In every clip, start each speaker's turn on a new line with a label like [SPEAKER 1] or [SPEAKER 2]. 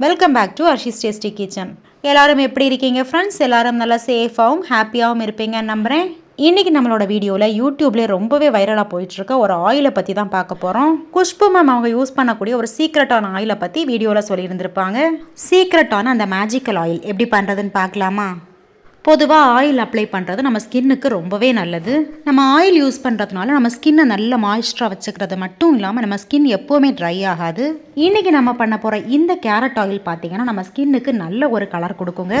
[SPEAKER 1] Welcome back to Arshi's tasty kitchen எல்லாரும் எப்படி இருக்கீங்க ஃப்ரெண்ட்ஸ் எல்லாரும் நல்லா சேஃபாகவும் ஹாப்பியாகவும் இருப்பீங்கன்னு நம்புகிறேன் இன்றைக்கி நம்மளோட வீடியோவில் யூடியூப்லேயே ரொம்பவே வைரலாக போயிட்டுருக்க ஒரு ஆயிலை பற்றி தான் பார்க்க போகிறோம் குஷ்பு மேம் அவங்க யூஸ் பண்ணக்கூடிய ஒரு சீக்ரெட்டான ஆயிலை பற்றி வீடியோவில் சொல்லியிருந்திருப்பாங்க. சீக்ரெட்டான அந்த மேஜிக்கல் ஆயில் எப்படி பண்ணுறதுன்னு பார்க்கலாமா? பொதுவாக ஆயில் அப்ளை பண்ணுறது நம்ம ஸ்கின்னுக்கு ரொம்பவே நல்லது. நம்ம ஆயில் யூஸ் பண்ணுறதுனால நம்ம ஸ்கின்னை நல்ல மாய்ஸ்டராக வச்சுக்கிறது மட்டும் இல்லாமல் நம்ம ஸ்கின் எப்போவுமே ட்ரை ஆகாது. இன்றைக்கி நம்ம பண்ண போகிற இந்த கேரட் ஆயில் பார்த்தீங்கன்னா நம்ம ஸ்கின்னுக்கு நல்ல ஒரு கலர் கொடுக்குங்க.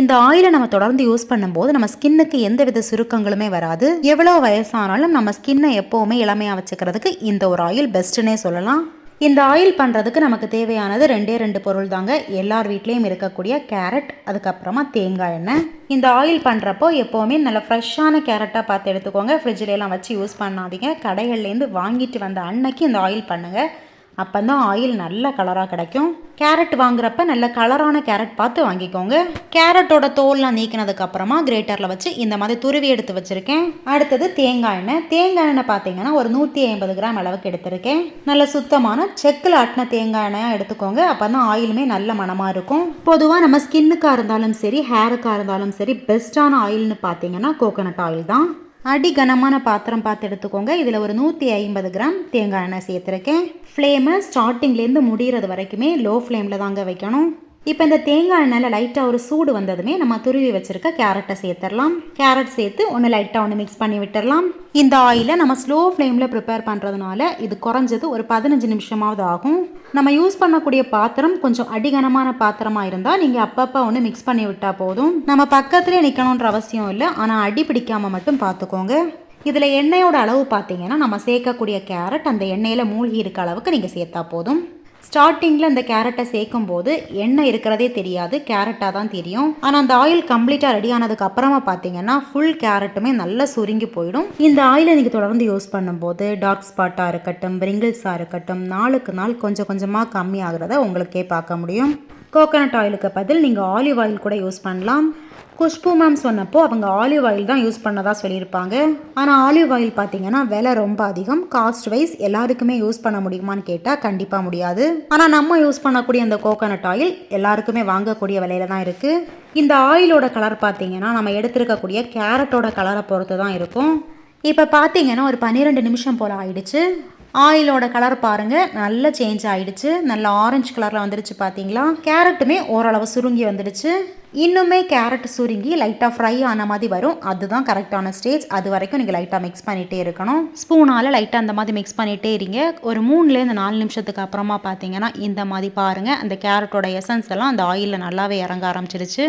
[SPEAKER 1] இந்த ஆயிலை நம்ம தொடர்ந்து யூஸ் பண்ணும்போது நம்ம ஸ்கின்னுக்கு எந்த வித சுருக்கங்களுமே வராது. எவ்வளோ வயசானாலும் நம்ம ஸ்கின்னை எப்போவுமே இளமையாக வச்சுக்கிறதுக்கு இந்த ஒரு ஆயில் பெஸ்ட்டுன்னே சொல்லலாம். இந்த ஆயில் பண்ணுறதுக்கு நமக்கு தேவையானது ரெண்டே ரெண்டு பொருள் தாங்க. எல்லார் வீட்லேயும் இருக்கக்கூடிய கேரட் அதுக்கப்புறமா தேங்காய் எண்ணெய். இந்த ஆயில் பண்ணுறப்போ எப்போவுமே நல்ல ஃப்ரெஷ்ஷான கேரட்டாக பார்த்து எடுத்துக்கோங்க. ஃப்ரிட்ஜிலலாம் வச்சு யூஸ் பண்ணாதீங்க. கடைகள்லேருந்து வாங்கிட்டு வந்த அன்னைக்கு இந்த ஆயில் பண்ணுங்கள் அப்போ தான் ஆயில் நல்ல கலராக கிடைக்கும். கேரட் வாங்குறப்ப நல்ல கலரான கேரட் பார்த்து வாங்கிக்கோங்க. கேரட்டோட தோல்லாம் நீக்கினதுக்கு அப்புறமா கிரேட்டரில் வச்சு இந்த மாதிரி துருவி எடுத்து வச்சுருக்கேன். அடுத்தது தேங்காய் எண்ணெய். தேங்காய் எண்ணெய் பார்த்தீங்கன்னா ஒரு நூற்றி ஐம்பது கிராம் அளவுக்கு எடுத்திருக்கேன். நல்ல சுத்தமான செக்கில் ஆட்டின தேங்காய் எண்ணெயாக எடுத்துக்கோங்க. அப்போ தான் ஆயிலுமே நல்ல மனமாக இருக்கும். பொதுவாக நம்ம ஸ்கின்னுக்காக இருந்தாலும் சரி ஹேருக்காக இருந்தாலும் சரி பெஸ்ட்டான ஆயில்னு பார்த்தீங்கன்னா கோகோனட் ஆயில் தான். அடி கனமான பாத்திரம் பார்த்து எடுத்துக்கோங்க. இதில் ஒரு நூற்றி ஐம்பது கிராம் தேங்காய் எண்ணெய் சேர்த்துருக்கேன். ஃப்ளேமை ஸ்டார்டிங்லேருந்து முடிகிறது வரைக்குமே லோ ஃப்ளேமில் தாங்க வைக்கணும். இப்போ இந்த தேங்காய் எண்ணெயில் லைட்டாக ஒரு சூடு வந்ததுமே நம்ம துருவி வச்சுருக்க கேரட்டை சேர்த்துடலாம். கேரட் சேர்த்து ஒன்று லைட்டாக ஒன்று மிக்ஸ் பண்ணி விட்டுடலாம். இந்த ஆயிலை நம்ம ஸ்லோ ஃப்ளேமில் ப்ரிப்பேர் பண்ணுறதுனால இது குறைஞ்சது ஒரு பதினஞ்சு நிமிஷமாவது ஆகும். நம்ம யூஸ் பண்ணக்கூடிய பாத்திரம் கொஞ்சம் அடிகனமான பாத்திரமாக இருந்தால் நீங்கள் அப்பப்போ ஒன்று மிக்ஸ் பண்ணி விட்டால் போதும். நம்ம பக்கத்துலேயே நிற்கணுன்ற அவசியம் இல்லை ஆனால் அடி பிடிக்காமல் மட்டும் பார்த்துக்கோங்க இதில் எண்ணெயோட அளவு பார்த்தீங்கன்னா நம்ம சேர்க்கக்கூடிய கேரட் அந்த எண்ணெயில் மூழ்கி இருக்க அளவுக்கு நீங்கள் சேர்த்தா போதும். ஸ்டார்டிங்கில் இந்த கேரட்டை சேர்க்கும் போது எண்ணெய் இருக்கிறதே தெரியாது கேரட்டாக தான் தெரியும். ஆனால் அந்த ஆயில் கம்ப்ளீட்டாக ரெடி ஆனதுக்கு அப்புறமா பார்த்தீங்கன்னா ஃபுல் கேரட்டுமே நல்லா சுருங்கி போயிடும். இந்த ஆயிலை நீங்கள் தொடர்ந்து யூஸ் பண்ணும்போது டார்க் ஸ்பாட்டாக இருக்கட்டும் பிரிங்கிள்ஸாக இருக்கட்டும் நாளுக்கு நாள் கொஞ்சம் கொஞ்சமாக கம்மியாகிறத உங்களுக்கே பார்க்க முடியும். கோகனட் ஆயிலுக்கு பதில் நீங்கள் ஆலிவ் ஆயில் கூட யூஸ் பண்ணலாம். குஷ்பு மேம் சொன்னப்போ அவங்க ஆலிவ் ஆயில் தான் யூஸ் பண்ணதாக சொல்லியிருப்பாங்க. ஆனால் ஆலிவ் ஆயில் பார்த்தீங்கன்னா விலை ரொம்ப அதிகம். காஸ்ட் வைஸ் எல்லாருக்குமே யூஸ் பண்ண முடியுமான்னு கேட்டால் கண்டிப்பாக முடியாது. ஆனால் நம்ம யூஸ் பண்ணக்கூடிய அந்த கோகோனட் ஆயில் எல்லாருக்குமே வாங்கக்கூடிய விலையில தான் இருக்குது இந்த ஆயிலோட கலர் பார்த்தீங்கன்னா நம்ம எடுத்திருக்கக்கூடிய கேரட்டோட கலரை பொறுத்து தான் இருக்கும். இப்போ பார்த்தீங்கன்னா ஒரு பன்னிரெண்டு நிமிஷம் போல் ஆயிடுச்சு. ஆயிலோட கலர் பாருங்கள் நல்ல சேஞ்ச் ஆயிடுச்சு. நல்ல ஆரஞ்சு கலரில் வந்துடுச்சு பார்த்தீங்களா கேரட்டுமே ஓரளவு சுருங்கி வந்துடுச்சு இன்னுமே கேரட் சுருங்கி லைட்டாக ஃப்ரை ஆன மாதிரி வரும். அதுதான் கரெக்டான ஸ்டேஜ் அது வரைக்கும் நீங்கள் லைட்டாக மிக்ஸ் பண்ணிகிட்டே இருக்கணும். ஸ்பூனால் லைட்டாக அந்த மாதிரி மிக்ஸ் பண்ணிகிட்டே இருங்க. ஒரு மூணுலேருந்து நாலு நிமிஷத்துக்கு அப்புறமா பார்த்தீங்கன்னா இந்த மாதிரி பாருங்கள் அந்த கேரட்டோட எசன்ஸ் எல்லாம் அந்த ஆயிலில் நல்லாவே இறங்க ஆரம்பிச்சிருச்சு.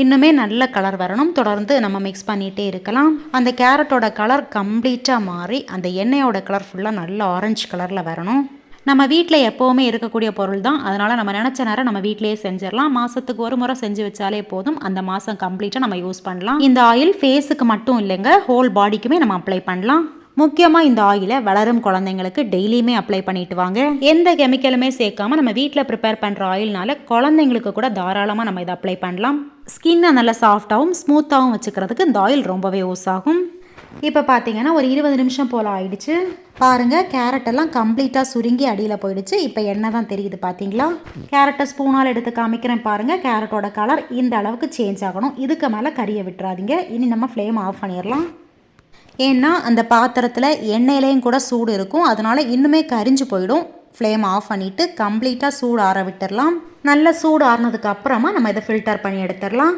[SPEAKER 1] இன்னுமே நல்ல கலர் வரணும். தொடர்ந்து நம்ம மிக்ஸ் பண்ணிகிட்டே இருக்கலாம். அந்த கேரட்டோட கலர் கம்ப்ளீட்டாக மாறி அந்த எண்ணெயோட கலர் ஃபுல்லாக நல்ல ஆரஞ்சு கலரில் வரணும். நம்ம வீட்டில் எப்போவுமே இருக்கக்கூடிய பொருள் தான். அதனால் நம்ம நினச்ச நேரம் நம்ம வீட்டிலேயே செஞ்சிடலாம். மாதத்துக்கு ஒரு முறை செஞ்சு வச்சாலே போதும். அந்த மாதம் கம்ப்ளீட்டாக நம்ம யூஸ் பண்ணலாம். இந்த ஆயில் ஃபேஸுக்கு மட்டும் இல்லைங்க ஹோல் பாடிக்குமே நம்ம அப்ளை பண்ணலாம். முக்கியமாக இந்த ஆயிலை வளரும் குழந்தைங்களுக்கு டெய்லியுமே அப்ளை பண்ணிட்டு வாங்க. எந்த கெமிக்கலுமே சேர்க்காம நம்ம வீட்டில் ப்ரிப்பேர் பண்ணுற ஆயில்னால குழந்தைங்களுக்கு கூட தாராளமாக நம்ம இதை அப்ளை பண்ணலாம். ஸ்கின்னை நல்லா சாஃப்டாகவும் ஸ்மூத்தாகவும் வச்சுக்கிறதுக்கு இந்த ஆயில் ரொம்பவே யூஸ் ஆகும். இப்போ பார்த்தீங்கன்னா ஒரு இருபது நிமிஷம் போல் ஆயிடுச்சு. பாருங்கள் கேரட் எல்லாம் கம்ப்ளீட்டாக சுருங்கி அடியில் போயிடுச்சு. இப்போ என்ன தான் தெரியுது பார்த்தீங்களா கேரட்டை ஸ்பூனால் எடுத்து காமிக்கிறேன் பாருங்கள் கேரட்டோட கலர் இந்த அளவுக்கு சேஞ்ச் ஆகணும். இதுக்கு மேலே கறியை விட்டுறாதீங்க. இனி நம்ம ஃப்ளேம் ஆஃப் பண்ணிடலாம். ஏன்னா அந்த பாத்திரத்தில் எண்ணெயிலையும் கூட சூடு இருக்கும். அதனால் இன்னுமே கரிஞ்சு போயிடும். ஃப்ளேம் ஆஃப் பண்ணிவிட்டு கம்ப்ளீட்டாக சூடு ஆற விட்டுடலாம் நல்ல சூடு ஆறினதுக்கு அப்புறமா நம்ம இதை ஃபில்டர் பண்ணி எடுத்துடலாம்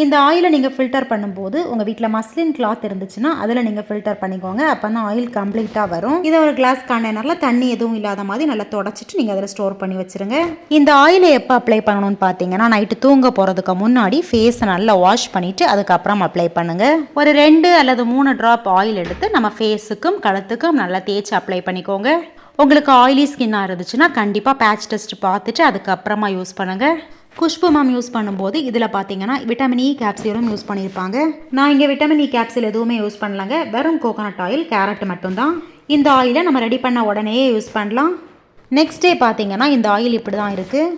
[SPEAKER 1] இந்த ஆயிலை நீங்கள் ஃபில்டர் பண்ணும்போது உங்கள் வீட்டில் மஸ்லின் கிளாத் இருந்துச்சுன்னா அதில் நீங்கள் ஃபில்டர் பண்ணிக்கோங்க. அப்போ தான் ஆயில் கம்ப்ளீட்டாக வரும். இதை ஒரு கிளாஸ் கண்டெய்னரில் தண்ணி எதுவும் இல்லாத மாதிரி நல்லா தொடச்சிட்டு நீங்கள் அதில் ஸ்டோர் பண்ணி வச்சுருங்க. இந்த ஆயிலை எப்போ அப்ளை பண்ணணும்னு பார்த்தீங்கன்னா நைட்டு தூங்க போகிறதுக்கு முன்னாடி ஃபேஸை நல்லா வாஷ் பண்ணிவிட்டு அதுக்கப்புறம் அப்ளை பண்ணுங்கள் ஒரு ரெண்டு அல்லது மூணு ட்ராப் ஆயில் எடுத்து நம்ம ஃபேஸுக்கும் கழுத்துக்கும் நல்லா தேய்ச்சி அப்ளை பண்ணிக்கோங்க. உங்களுக்கு ஆயிலி ஸ்கின்னாக இருந்துச்சுன்னா கண்டிப்பாக பேட்ச் டெஸ்ட் பார்த்துட்டு அதுக்கப்புறமா யூஸ் பண்ணுங்கள் குஷ்பு மாம் யூஸ் பண்ணும்போது இதில் பார்த்தீங்கன்னா விட்டமின் இ கேப்சியூலும் யூஸ் பண்ணியிருப்பாங்க. நான் இங்கே விட்டமின் இ கேப்சியல் எதுவுமே யூஸ் பண்ணலங்க. வெறும் கோகோனட் ஆயில் கேரட் மட்டும்தான். இந்த ஆயிலை நம்ம ரெடி பண்ண உடனேயே யூஸ் பண்ணலாம். நெக்ஸ்ட் டே பார்த்தீங்கன்னா இந்த ஆயில் இப்படி தான் இருக்குது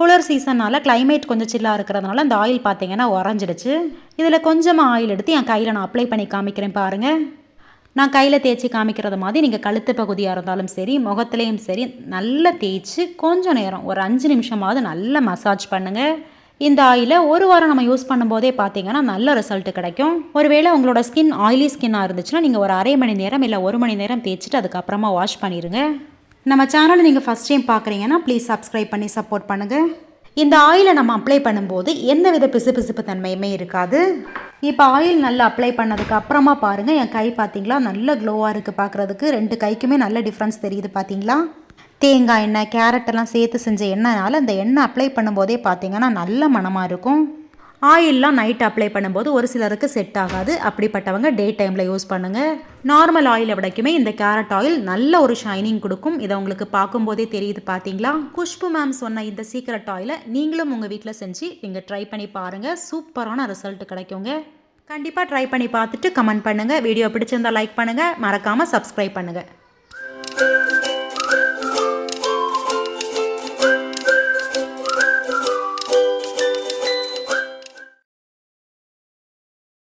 [SPEAKER 1] குளிர் சீசனால் கிளைமேட் கொஞ்சம் சில்லாக இருக்கிறதுனால இந்த ஆயில் பார்த்தீங்கன்னா உறைஞ்சிடுச்சு. இதில் கொஞ்சமாக ஆயில் எடுத்து என் கையில் நான் அப்ளை பண்ணி காமிக்கிறேன் பாருங்கள் நான் கையில் தேய்ச்சி காமிக்கிறது மாதிரி நீங்கள் கழுத்து பகுதியாக இருந்தாலும் சரி முகத்துலேயும் சரி நல்லா தேய்ச்சி கொஞ்சம் நேரம் ஒரு அஞ்சு நிமிஷமாவது நல்லா மசாஜ் பண்ணுங்கள் இந்த ஆயிலை ஒரு வாரம் நம்ம யூஸ் பண்ணும்போதே பார்த்தீங்கன்னா நல்ல ரிசல்ட் கிடைக்கும். ஒருவேளை உங்களோட ஸ்கின் ஆயிலி ஸ்கின்னாக இருந்துச்சுன்னா நீங்கள் ஒரு அரை மணி நேரம் இல்லை ஒரு மணி நேரம் தேய்ச்சிட்டு அதுக்கப்புறமா வாஷ் பண்ணிடுங்க நம்ம சேனலை நீங்கள் ஃபஸ்ட் டைம் பார்க்குறீங்கன்னா ப்ளீஸ் சப்ஸ்கிரைப் பண்ணி சப்போர்ட் பண்ணுங்கள் இந்த ஆயிலை நம்ம அப்ளை பண்ணும்போது எந்த வித பிசுபிசுப்பு தன்மையுமே இருக்காது. இப்போ ஆயில் நல்லா அப்ளை பண்ணதுக்கு அப்புறமா பாருங்கள் என் கை பார்த்தீங்களா? நல்ல க்ளோவாக இருக்குது பார்க்குறதுக்கு. ரெண்டு கைக்குமே நல்ல டிஃப்ரென்ஸ் தெரியுது பார்த்தீங்களா? தேங்காய் எண்ணெய் கேரட் எல்லாம் சேர்த்து செஞ்ச எண்ணெய்னால அந்த எண்ணெய் அப்ளை பண்ணும்போதே பார்த்தீங்கன்னா நல்ல மணமாக இருக்கும். ஆயிலெலாம் நைட் அப்ளை பண்ணும்போது ஒரு சிலருக்கு செட் ஆகாது. அப்படிப்பட்டவங்க டே டைமில் யூஸ் பண்ணுங்கள் நார்மல் ஆயிலை விடக்குமே இந்த கேரட் ஆயில் நல்ல ஒரு ஷைனிங் கொடுக்கும். இதை உங்களுக்கு பார்க்கும்போதே தெரியுது பார்த்தீங்களா குஷ்பு மேம் சொன்ன இந்த சீக்ரெட் ஆயிலை நீங்களும் உங்கள் வீட்டில் செஞ்சு நீங்கள் ட்ரை பண்ணி பாருங்கள் சூப்பரான ரிசல்ட் கிடைக்குங்க. கண்டிப்பாக ட்ரை பண்ணி பார்த்துட்டு கமெண்ட் பண்ணுங்கள் வீடியோ பிடிச்சிருந்தால் லைக் பண்ணுங்கள் மறக்காமல் சப்ஸ்கிரைப் பண்ணுங்கள்